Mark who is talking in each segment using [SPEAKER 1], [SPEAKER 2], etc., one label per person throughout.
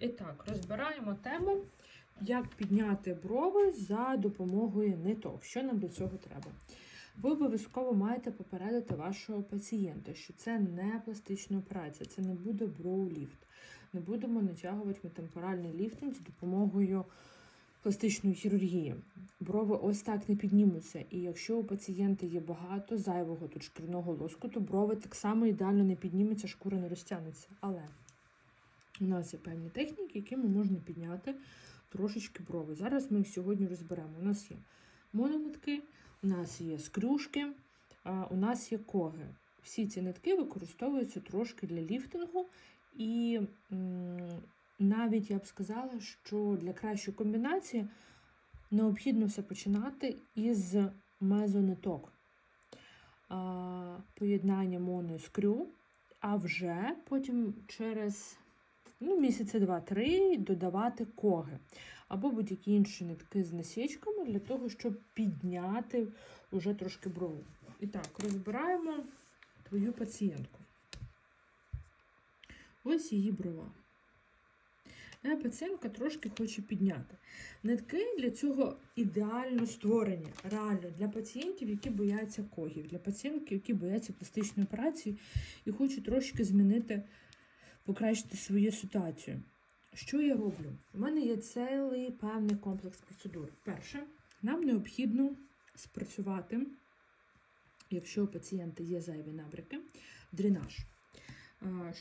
[SPEAKER 1] І так, розбираємо тему, як підняти брови за допомогою ниток. Що нам для цього треба? Ви обов'язково маєте попередити вашого пацієнта, що це не пластична операція, це не буде броу-ліфт. Не будемо натягувати метемпоральний ліфтинг з допомогою пластичної хірургії. Брови ось так не піднімуться. І якщо у пацієнта є багато зайвого тут шкірного лоску, то брови так само ідеально не підніметься, шкура не розтягнеться. Але у нас є певні техніки, якими можна підняти трошечки брови. Зараз ми їх сьогодні розберемо. У нас є мононитки, у нас є скрюшки, у нас є коги. Всі ці нитки використовуються трошки для ліфтингу, і навіть я б сказала, що для кращої комбінації необхідно все починати із мезониток. Поєднання моно і скрю, а вже потім через ну, місяці два-три додавати коги або будь-які інші нитки з насічками для того, щоб підняти уже трошки брову. І так, розбираємо твою пацієнтку. Ось її брова. Е, Пацієнтка трошки хоче підняти. Нитки для цього ідеально створені, реально для пацієнтів, які бояться когів, для пацієнтів, які бояться пластичної операції і хочуть трошки змінити, покращити свою ситуацію. Що я роблю? У мене є цілий певний комплекс процедур. Перше, нам необхідно спрацювати, якщо у пацієнта є зайві набряки, дренаж.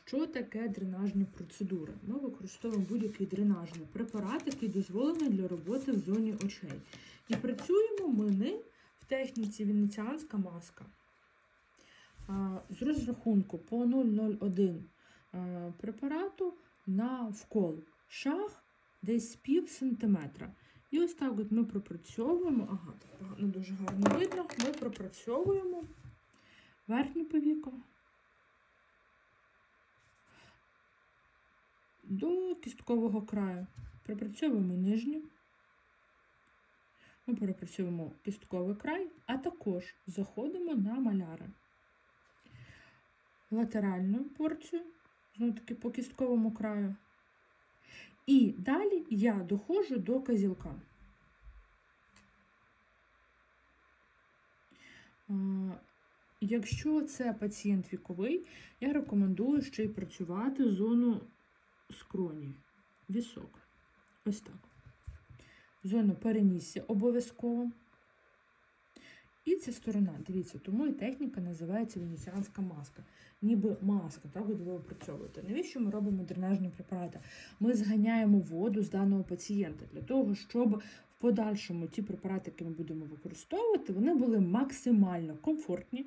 [SPEAKER 1] Що таке дренажні процедури? Ми використовуємо будь-який дренажний препарат, який дозволений для роботи в зоні очей. І працюємо ми ним в техніці венеціанська маска. З розрахунку по 0,01 а, препарату на вкол шаг десь пів сантиметра. І ось так от ми пропрацьовуємо, ага, не дуже гарно видно, ми пропрацьовуємо верхнє повіко до кісткового краю. Пропрацьовуємо нижнє. Ми пропрацьовуємо кістковий край, а також заходимо на маляри. Латеральну порцію, знову таки по кістковому краю. І далі я доходжу до казілка. Якщо це пацієнт віковий, я рекомендую ще й працювати зону скроні, вісок. Ось так. Зону перенісся обов'язково. І ця сторона, дивіться, тому і техніка називається венеціанська маска. Ніби маска, так буде випрацьовувати. Навіщо ми робимо дренажні препарати? Ми зганяємо воду з даного пацієнта для того, щоб в подальшому ті препарати, які ми будемо використовувати, вони були максимально комфортні,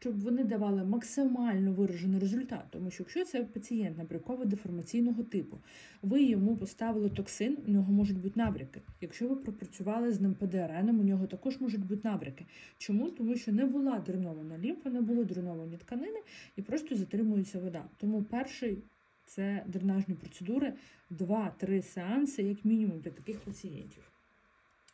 [SPEAKER 1] щоб вони давали максимально виражений результат. Тому що якщо це пацієнт набряково-деформаційного типу, ви йому поставили токсин, у нього можуть бути набряки. Якщо ви пропрацювали з ним ПДРНом, у нього також можуть бути набряки. Чому? Тому що не була дренована лімфа, не були дреновані тканини і просто затримується вода. Тому перший це дренажні процедури, 2-3 сеанси, як мінімум, для таких пацієнтів.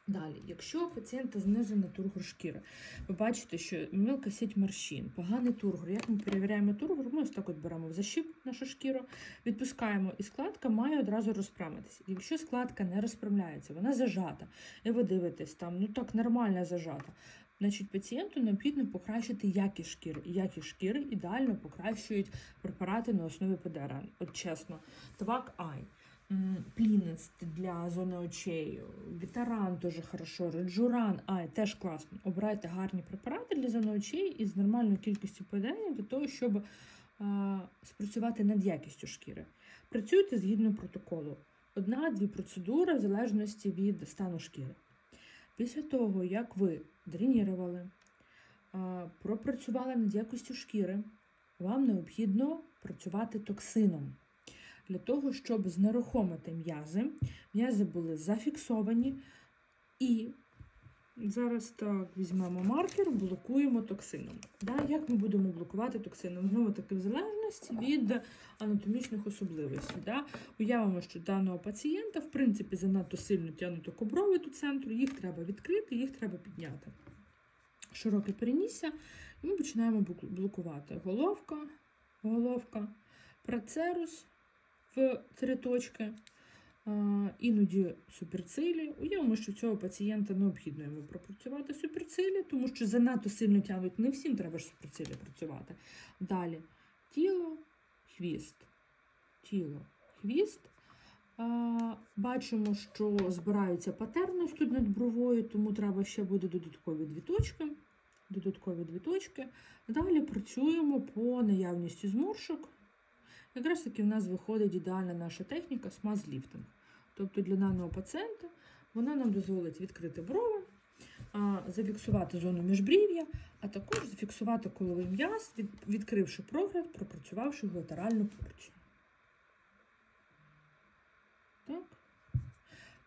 [SPEAKER 1] Далі, якщо у пацієнта знижена тургор шкіри, ви бачите, що мілка сіть морщин, поганий тургор. Як ми перевіряємо тургор, ми ось так от беремо в защіп нашу шкіру, відпускаємо, і складка має одразу розправитися. Якщо складка не розправляється, вона зажата, і ви дивитесь, там ну так нормально зажата. Значить, пацієнту необхідно покращити якість шкіри. І якість шкіри ідеально покращують препарати на основі ПДРН. От чесно, Твак Ай. Плінест для зони очей, Вітаран дуже хорошо, Реджуран, ай, теж класно. Обирайте гарні препарати для зони очей із нормальною кількістю ПДН для того, щоб а, спрацювати над якістю шкіри. Працюйте згідно протоколу. Одна-дві процедури в залежності від стану шкіри. Після того, як ви дренірували, а, пропрацювали над якістю шкіри, вам необхідно працювати токсином для того, щоб знерухомити м'язи. М'язи були зафіксовані. І зараз так візьмемо маркер, блокуємо токсином. Да, Як ми будемо блокувати токсином? Знову таки, в залежності від анатомічних особливостей. Да? Уявимо, що даного пацієнта, в принципі, занадто сильно тягнуто коброви до центру, їх треба відкрити, їх треба підняти. Широке перенісся, і ми починаємо блокувати головка, головка, процерус три точки. Іноді суперцилі. Уявимо, що цього пацієнта необхідно йому пропрацювати суперцилі, тому що занадто сильно тягнуть. Не всім треба ж суперцилі працювати. Далі тіло, хвіст. Тіло, хвіст. Бачимо, що збираються патерни тут над бровою, тому треба ще буде додаткові дві точки. Додаткові дві точки. Далі працюємо по наявності зморшок. Якраз таки в нас виходить ідеальна наша техніка смаз-ліфтинг. Тобто для даного пацієнта вона нам дозволить відкрити брови, зафіксувати зону міжбрів'я, а також зафіксувати коловий м'яз, відкривши прогляд, пропрацювавши латеральну порцію. Так.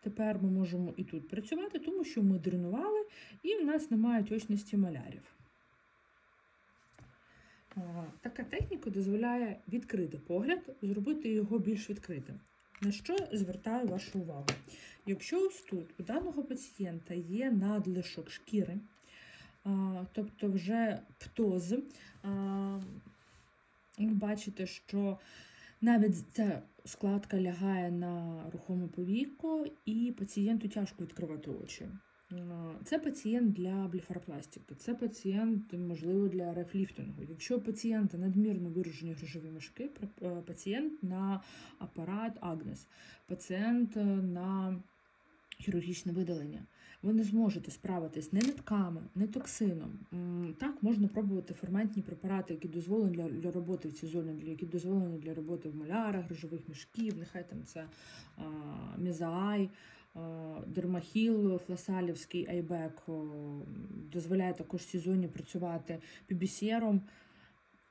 [SPEAKER 1] Тепер ми можемо і тут працювати, тому що ми дренували, і в нас немає точності малярів. А, Така техніка дозволяє відкрити погляд, зробити його більш відкритим. На що звертаю вашу увагу? Якщо ось тут у даного пацієнта є надлишок шкіри, тобто вже птоз, ви бачите, що навіть ця складка лягає на рухоме повіко, і пацієнту тяжко відкривати очі. Це пацієнт для блефаропластики, це пацієнт, можливо, для рефліфтингу. Якщо у пацієнта надмірно виражені грижові мішки, е, пацієнт на апарат Агнес, пацієнт е, на хірургічне видалення. Ви не зможете справитись ні нитками, ні токсином. Так, можна пробувати ферментні препарати, які дозволені для, для роботи в цій зоні, які дозволені для роботи в малярах, грижових мішків, нехай там це а, мезаай, а, дермахіл, фласалівський айбек дозволяє також в цій зоні працювати пібісєром,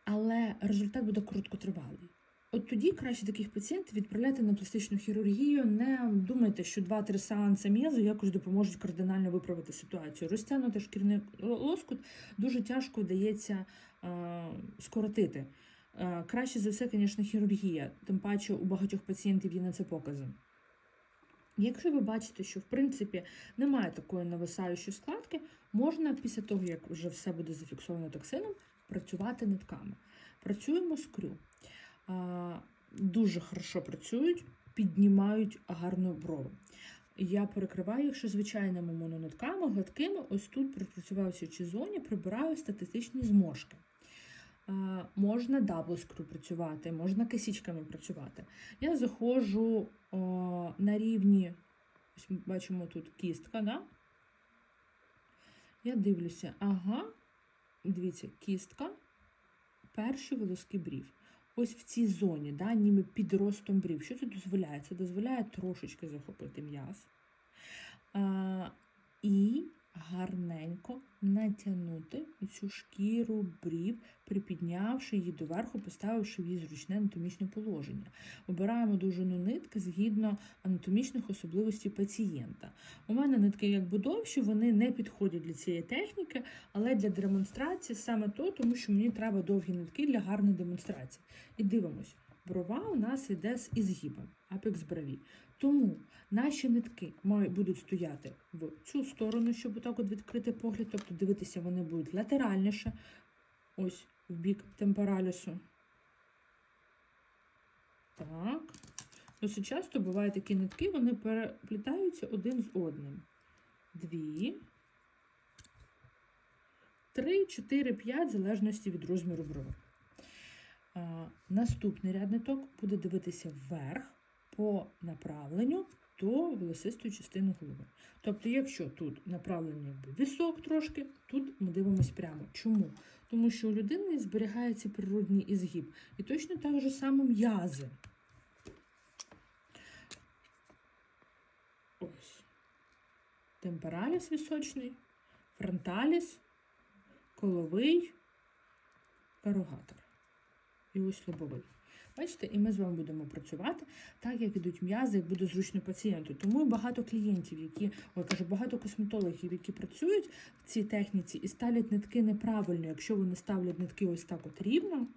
[SPEAKER 1] але результат буде короткотривалий. От тоді краще таких пацієнтів відправляти на пластичну хірургію. Не думайте, що 2-3 сеанси м'язу якось допоможуть кардинально виправити ситуацію. Розтягнути шкірний лоскут дуже тяжко вдається е, скоротити. Е, краще за все, звісно, хірургія, тим паче у багатьох пацієнтів є на це покази. Якщо ви бачите, що в принципі немає такої нависаючої складки, можна після того, як вже все буде зафіксовано токсином, працювати нитками. Працюємо з крю. Дуже хорошо працюють, піднімають гарну брову. Я перекриваю, якщо звичайними мононитками, гладкими, ось тут, пропрацювавши в зоні, прибираю статистичні зморшки. А, Можна даблскру працювати, можна кисічками працювати. Я заходжу на рівні, ось ми бачимо тут кістка, да? Я дивлюся, ага, дивіться, кістка, перші волоски брів. Ось в цій зоні, да, ніби під ростом брів. Що це дозволяє? Це дозволяє трошечки захопити м'яз. А, і гарненько натягнути цю шкіру брів, припіднявши її доверху, поставивши в її зручне анатомічне положення. Обираємо довжину нитки згідно анатомічних особливостей пацієнта. У мене нитки якби довші, вони не підходять для цієї техніки, але для демонстрації саме то, тому що мені треба довгі нитки для гарної демонстрації. І дивимось, брова у нас йде з ізгибом, апекс брові. Тому наші нитки мають будуть стояти в цю сторону, щоб отак от відкрити погляд, тобто дивитися вони будуть латеральніше, ось в бік темпоралісу. Так. Досить часто бувають такі нитки, вони переплітаються один з одним. Дві, три, чотири, п'ять, в залежності від розміру брови. Наступний ряд ниток буде дивитися вверх по направленню до волосистої частини голови. Тобто, якщо тут направлення висок трошки, тут ми дивимося прямо. Чому? Тому що у людини зберігається природний ізгиб. І точно так же само м'язи. Ось. Темпераліс височний, фронталіс, коловий, карогатор. І ось лобовий. Бачите, і ми з вами будемо працювати так, як ідуть м'язи, як буде зручно пацієнту. Тому багато клієнтів, які, ой, кажу, багато косметологів, які працюють в цій техніці і ставлять нитки неправильно, якщо вони ставлять нитки ось так от рівно.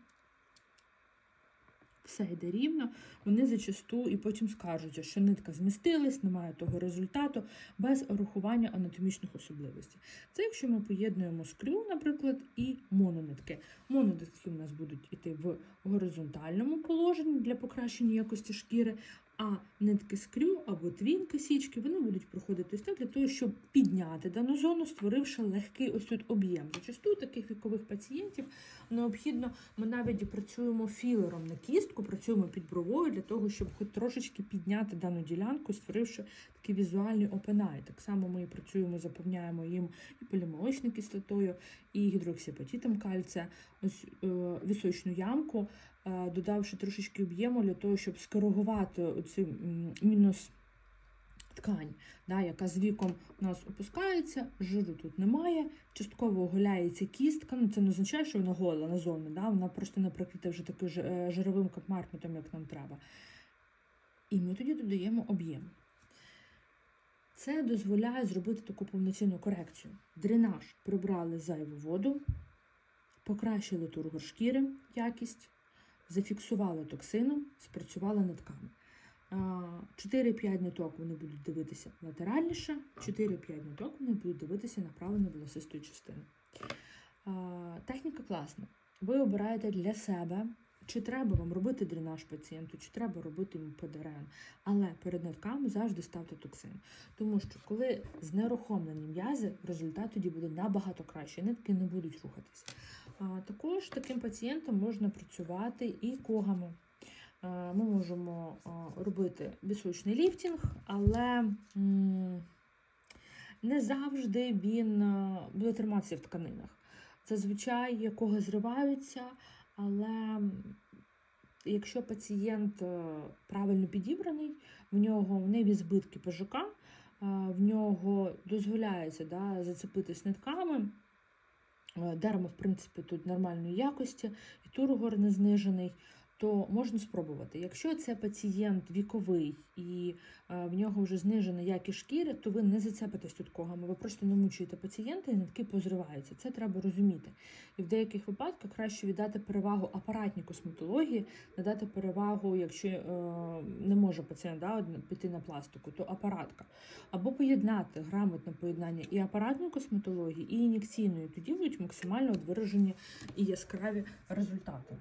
[SPEAKER 1] Все йде рівно, вони зачасту і потім скаржуться, що нитка змістилась, немає того результату без урахування анатомічних особливостей. Це якщо ми поєднуємо скрю, наприклад, і мононитки. Мононитки у нас будуть йти в горизонтальному положенні для покращення якості шкіри, а нитки скрю або твінки січки вони будуть проходити ось так для того, щоб підняти дану зону, створивши легкий ось тут об'єм. Зачасту таких вікових пацієнтів необхідно, ми навіть працюємо філером на кістку, працюємо під бровою для того, щоб хоч трошечки підняти дану ділянку, створивши такий візуальний опенай. Так само ми працюємо, заповняємо їм і полімолочною кислотою, і гідроксиапатитом кальція, ось е, вісочну ямку, е, додавши трошечки об'єму для того, щоб скоригувати оцю мінус ткань, да, яка з віком у нас опускається, жиру тут немає, частково оголяється кістка. Ну, це не означає, що вона гола назовні, да, вона просто не прикрита вже таким е, жировим компартментом, як нам треба. І ми тоді додаємо об'єм. Це дозволяє зробити таку повноцінну корекцію. Дренаж прибрали зайву воду, покращили тургор шкіри, якість, зафіксували токсином, спрацювали нитками. 4-5 ниток вони будуть дивитися латеральніше, 4-5 ниток вони будуть дивитися направлені волосистої частини. Техніка класна. Ви обираєте для себе, чи треба вам робити дренаж пацієнту, чи треба робити йому ПДРН. Але перед нитками завжди ставте токсин. Тому що коли знерухомлені м'язи, результат тоді буде набагато краще. Нитки не будуть рухатись. Також таким пацієнтам можна працювати і когами. Ми можемо робити вісочний ліфтінг, але не завжди він буде триматися в тканинах. Зазвичай кого зриваються, але якщо пацієнт е, правильно підібраний, в нього в неві збитки ПЖК, е, в нього дозволяється да, зацепитись нитками. Е, Дерма, в принципі, тут нормальної якості, і тургор не знижений, то можна спробувати. Якщо це пацієнт віковий і е, в нього вже знижена якість шкіри, то ви не зацепитесь тут когами, ви просто не мучуєте пацієнта і нитки позриваються. Це треба розуміти. І в деяких випадках краще віддати перевагу апаратній косметології, надати перевагу, якщо е, не може пацієнт да, піти на пластику, то апаратка. Або поєднати грамотне поєднання і апаратної косметології, і ін'єкційної. Тоді будуть максимально от виражені і яскраві результати.